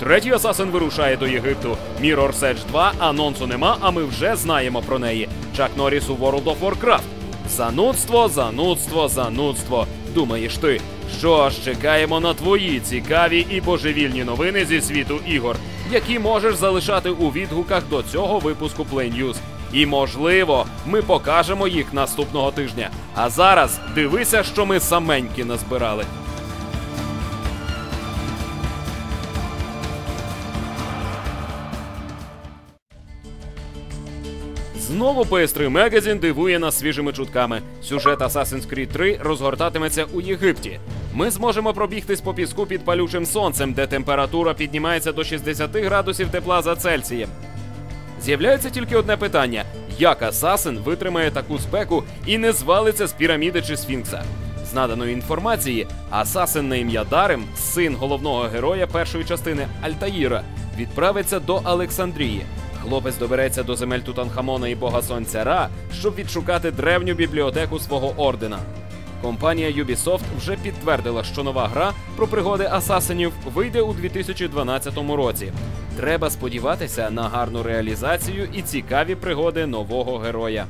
Третій асасин вирушає до Єгипту. Mirror's Edge 2 анонсу нема, а ми вже знаємо про неї. Чак Норріс у World of Warcraft. Занудство, занудство, занудство. Думаєш ти, що ж чекаємо на твої цікаві і божевільні новини зі світу ігор, які можеш залишати у відгуках до цього випуску Play News. І можливо, ми покажемо їх наступного тижня. А зараз дивися, що ми саменькі назбирали. Знову PS3 Magazine дивує нас свіжими чутками. Сюжет Assassin's Creed 3 розгортатиметься у Єгипті. Ми зможемо пробігтись по піску під палючим сонцем, де температура піднімається до 60 градусів тепла за Цельсієм. З'являється тільки одне питання: як Асасин витримає таку спеку і не звалиться з піраміди чи сфінкса? З наданої інформації, Асасин на ім'я Дарем, син головного героя першої частини Альтаїра, відправиться до Олександрії. Хлопець добереться до земель Тутанхамона і Бога Сонця Ра, щоб відшукати древню бібліотеку свого ордена. Компанія Ubisoft вже підтвердила, що нова гра про пригоди асасинів вийде у 2012 році. Треба сподіватися на гарну реалізацію і цікаві пригоди нового героя.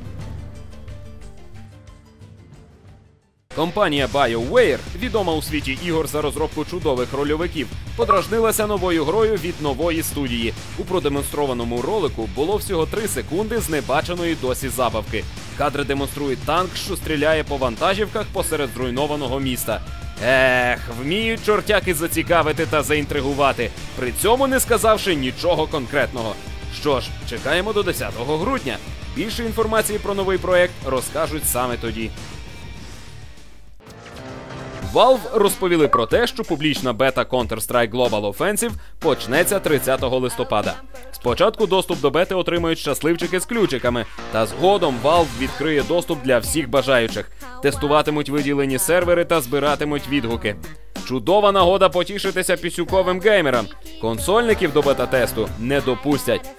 Компанія BioWare, відома у світі ігор за розробку чудових рольовиків, подражнилася новою грою від нової студії. У продемонстрованому ролику було всього 3 секунди з небаченої досі забавки. Кадри демонструють танк, що стріляє по вантажівках посеред зруйнованого міста. Ех, вміють чортяки зацікавити та заінтригувати, при цьому не сказавши нічого конкретного. Що ж, чекаємо до 10 грудня. Більше інформації про новий проект розкажуть саме тоді. Valve розповіли про те, що публічна бета Counter-Strike Global Offensive почнеться 30 листопада. Спочатку доступ до бети отримають щасливчики з ключиками, та згодом Valve відкриє доступ для всіх бажаючих. Тестуватимуть виділені сервери та збиратимуть відгуки. Чудова нагода потішитися пісюковим геймерам. Консольників до бета-тесту не допустять.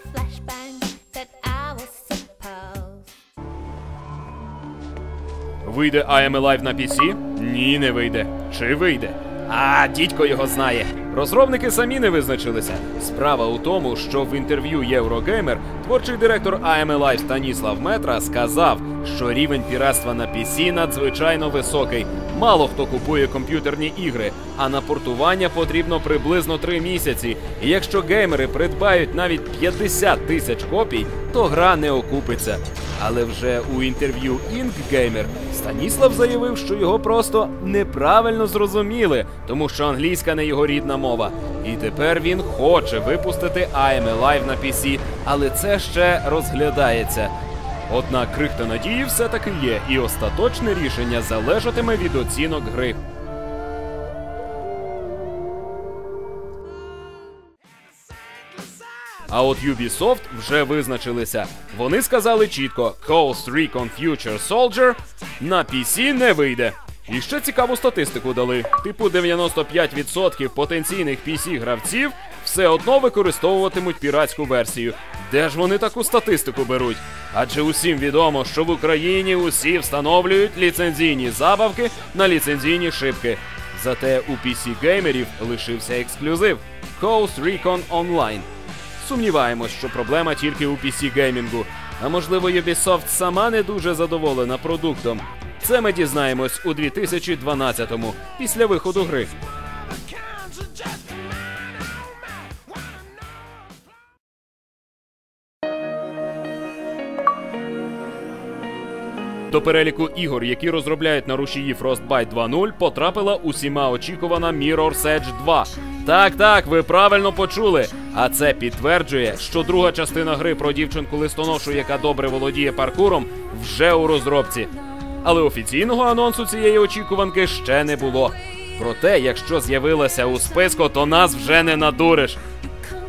Вийде I Am Alive на PC? Ні, не вийде. Чи вийде? А, дідько його знає. Розробники самі не визначилися. Справа у тому, що в інтерв'ю Єврогеймер творчий директор I Am Станіслав Метра сказав, що рівень піратства на PC надзвичайно високий. Мало хто купує комп'ютерні ігри, а на портування потрібно приблизно 3 місяці. І якщо геймери придбають навіть 50 тисяч копій, то гра не окупиться. Але вже у інтерв'ю InkGamer Станіслав заявив, що його просто неправильно зрозуміли, тому що англійська не його рідна мова. І тепер він хоче випустити I Am Alive на PC, але це ще розглядається. Однак крихта надії все-таки є, і остаточне рішення залежатиме від оцінок гри. А от Ubisoft вже визначилися. Вони сказали чітко: Ghost Recon Future Soldier на PC не вийде. І ще цікаву статистику дали: типу 95% потенційних PC гравців все одно використовуватимуть піратську версію. Де ж вони таку статистику беруть? Адже усім відомо, що в Україні усі встановлюють ліцензійні забавки на ліцензійні шибки. Зате у PC геймерів лишився ексклюзив Ghost Recon Online. Сумніваємось, що проблема тільки у PC геймінгу. А можливо, Ubisoft сама не дуже задоволена продуктом. Це ми дізнаємось у 2012-му, після виходу гри. До переліку ігор, які розробляють на рушії Frostbite 2.0, потрапила усіма очікувана Mirror's Edge 2. Так, так, ви правильно почули. А це підтверджує, що друга частина гри про дівчинку листоношу, яка добре володіє паркуром, вже у розробці. Але офіційного анонсу цієї очікуванки ще не було. Проте, якщо з'явилася у списку, то нас вже не надуриш.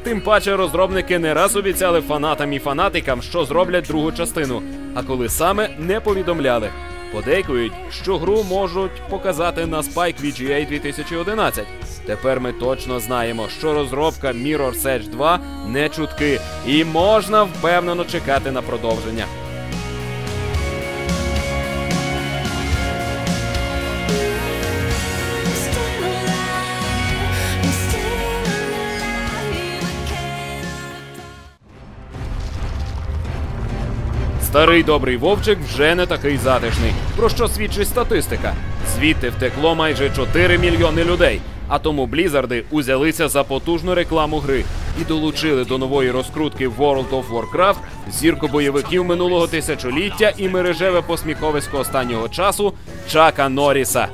Тим паче розробники не раз обіцяли фанатам і фанатикам, що зроблять другу частину, а коли саме не повідомляли. Подейкують, що гру можуть показати на Spike VGA 2011. Тепер ми точно знаємо, що розробка Mirror's Edge 2 не чутки, і можна впевнено чекати на продовження. Старий добрий вовчик вже не такий затишний, про що свідчить статистика. Звідти втекло майже 4 мільйони людей. А тому Блізарди узялися за потужну рекламу гри і долучили до нової розкрутки World of Warcraft зірку бойовиків минулого тисячоліття і мережеве посміховисько останнього часу Чака Норріса.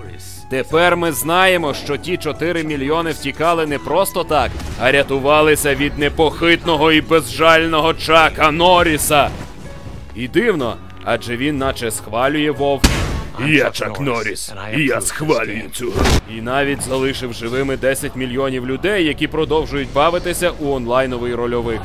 Тепер ми знаємо, що ті 4 мільйони втікали не просто так, а рятувалися від непохитного і безжального Чака Норріса. І дивно, адже він наче схвалює вов. Я Чак Норріс, і я схвалюю цю гру. І навіть залишив живими 10 мільйонів людей, які продовжують бавитися у онлайновий рольовик.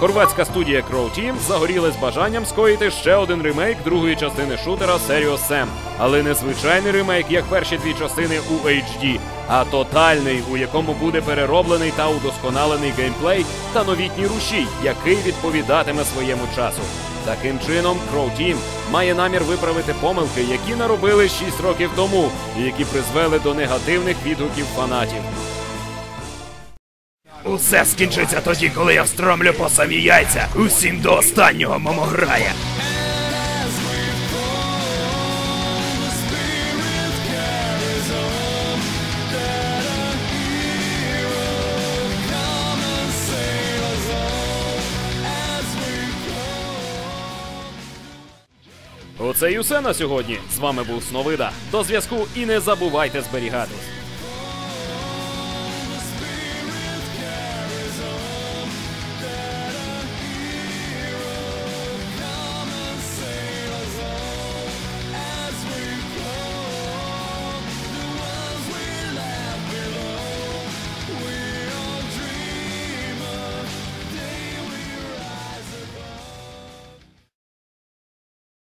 Хорватська студія Crow Team загорілась бажанням скоїти ще один ремейк другої частини шутера Serious Sam. Але не звичайний ремейк, як перші дві частини у HD, а тотальний, у якому буде перероблений та удосконалений геймплей та новітній рушій, який відповідатиме своєму часу. Таким чином, Crow Team має намір виправити помилки, які наробили 6 років тому, і які призвели до негативних відгуків фанатів. Усе скінчиться тоді, коли я встромлю по самі яйця. Усім до останнього момограя. Оце й усе на сьогодні. З вами був Сновида. До зв'язку і не забувайте зберігатись.